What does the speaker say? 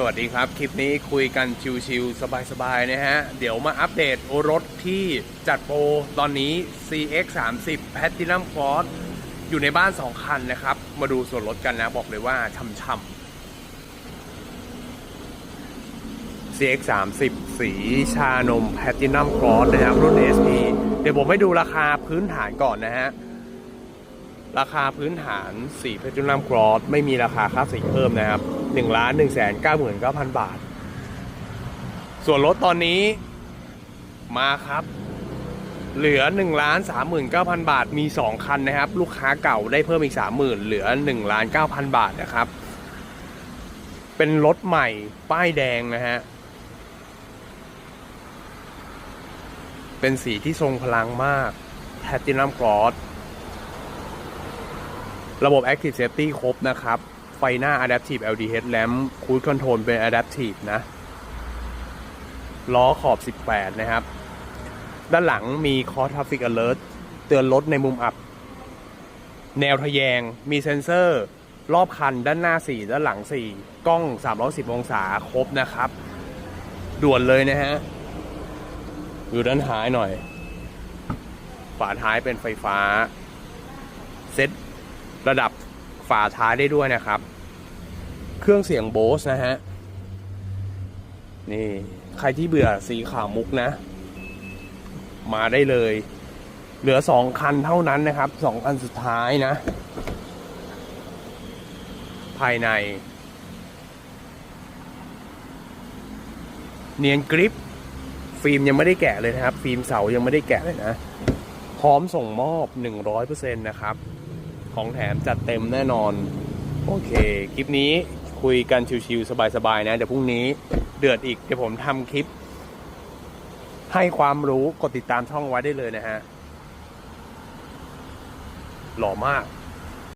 สวัสดีครับ คลิปนี้คุยกันชิวๆสบายๆนะฮะ เดี๋ยวมาอัปเดตรถที่จัดโปรตอนนี้ CX 3 0 Platinum Cross อยู่ในบ้าน 2 คันนะครับ มาดูส่วนลดกันนะ บอกเลยว่าช่ำๆ CX 3 0สีชานม Platinum Cross นะครับ รุ่น SP เดี๋ยวผมให้ดูราคาพื้นฐานก่อนนะฮะ ราคาพื้นฐานสีเพชรน้ำกรอสไม่มีราคาค่าสีเพิ่มนะครับ1ล้าน1แสน9 9 0 0 0บาท ส่วนรถตอนนี้มาครับ เหลือ1ล้าน39,000บาทมี 2 คันนะครับ ลูกค้าเก่าได้เพิ่มอีก30,000เหลือ1ล้าน9,000บาทนะครับ เป็นรถใหม่ป้ายแดงนะฮะเป็นสีที่ทรงพลังมากแพตินัมกรอส ระบบ Active Safety ครบนะครับ ไฟหน้า Adaptive LED Headlamp Cruise Control เป็น Adaptive นะ ล้อขอบ 18 นะครับ ด้านหลังมี Cross Traffic Alert เตือนรถในมุมอับ แนวทะแยง มีเซ็นเซอร์ รอบคันด้านหน้า 4 ด้านหลัง 4 กล้อง 310 องศาครบนะครับ ด่วนเลยนะฮะ อยู่ด้านท้ายหน่อย ฝาท้ายเป็นไฟฟ้า เซ็ต ระดับฝาท้ายได้ด้วยนะครับ เครื่องเสียงโบสนะฮะ นี่ใครที่เบื่อสีขาวมุกนะ มาได้เลย เหลือสองคันเท่านั้นนะครับสองคันสุดท้ายนะ ภายใน เนียนกริป ฟิล์มยังไม่ได้แกะเลยนะครับ ฟิล์มเสายังไม่ได้แกะเลยนะ พร้อมส่งมอบ 100%นะครับ ของแถมจัดเต็มแน่นอน โอเค คลิปนี้คุยกันชิวๆสบายๆนะ เดี๋ยวพรุ่งนี้เดือดอีก เดี๋ยวผมทำคลิป ให้ความรู้กดติดตามช่องไว้ได้เลยนะฮะ หล่อมาก